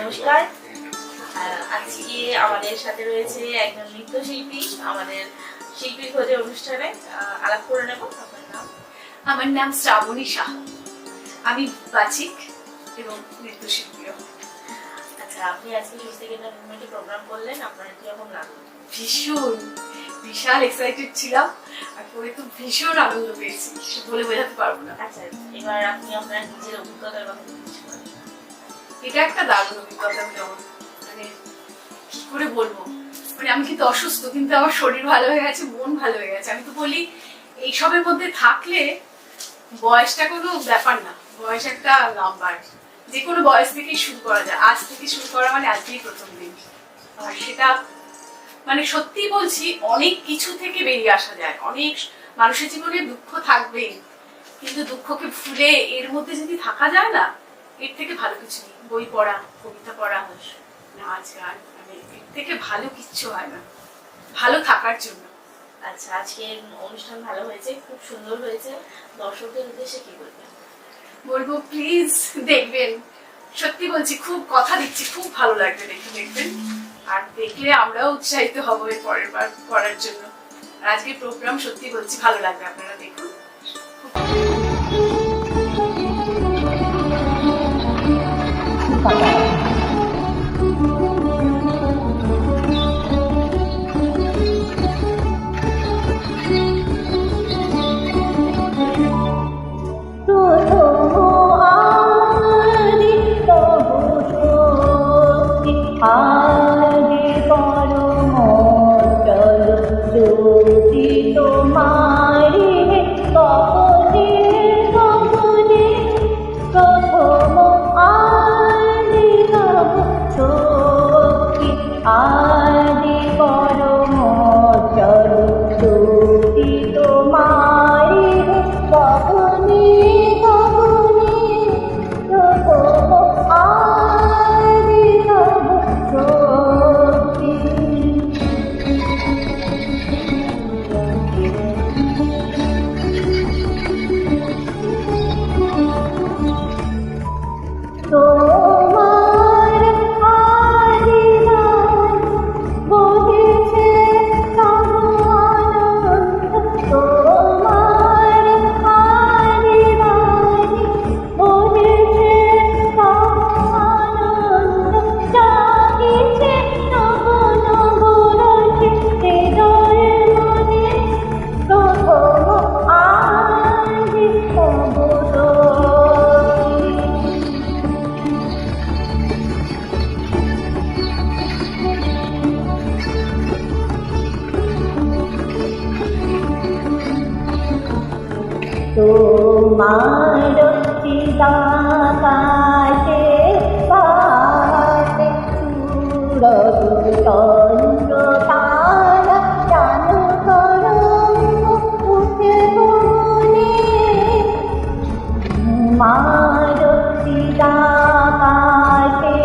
নমস্কার। আজকে আমাদের সাথে রয়েছে একজন নৃত্যশিল্পী আমাদের শিল্পী খোঁজে অনুষ্ঠানে আলাপ করে নেব। আপনার নাম? আমার নাম শ্রাবণী সাহা আমি বাচিক এবং নৃত্যশিল্পীও আচ্ছা আপনি আজকে কেন্দ্র মুভমেন্টে প্রোগ্রাম করলেন আপনার কীরকম লাগল? ভীষণ বিশাল এক্সাইটেড ছিলাম আর পরে তো ভীষণ আনন্দ পেয়েছি সে বলে বোঝাতে পারব না। আচ্ছা এবার আপনি আপনার নিজের অভিজ্ঞতার কথা বলেন। এটা একটা দারুণ অভিজ্ঞতা হলো মানে কি করে বলব? মানে আমি কিন্তু অসুস্থ, কিন্তু আমার শরীর ভালো হয়ে গেছে, মন ভালো হয়ে গেছে। আমি তো বলি, এইসবের মধ্যে থাকলে বয়সটা কোনো ব্যাপার না। বয়স একটা নাম্বার। যে কোনো বয়স থেকেই শুরু করা যায়। আজ থেকে শুরু করা মানে আজকেই প্রথম দিন। আর সেটা মানে সত্যি বলছি, অনেক কিছু থেকে বেরিয়ে আসা যায়। অনেক মানুষের জীবনে দুঃখ থাকবেই। কিন্তু দুঃখকে ভুলে এর মধ্যে যদি থাকা যায় না এর থেকে ভালো কিছু নেই। বই পড়া কবিতা পড়া নাচ গান মানে এর থেকে ভালো কিচ্ছু হয় না। ভালো থাকার জন্য। আচ্ছা আজকের অনুষ্ঠান ভালো হয়েছে খুব সুন্দর হয়েছে। দর্শকদের উদ্দেশ্যে কি বলবেন? বলব প্লিজ দেখবেন। সত্যি বলছি খুব কথা দিচ্ছি খুব ভালো লাগবে দেখে দেখবেন। আর দেখলে আমরাও উৎসাহিত হব এর পরের বার করার জন্য। আর আজকের প্রোগ্রাম সত্যি বলছি ভালো লাগবে আপনারা দেখুন। প্রথম तो कि आ তোমার চিদাকাশে পাতে সুরত চন্দ্র তারা জান করতে বলে মার চিদাকাশে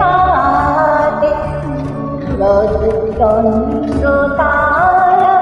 পাতে সুরত চন্দ্র তারা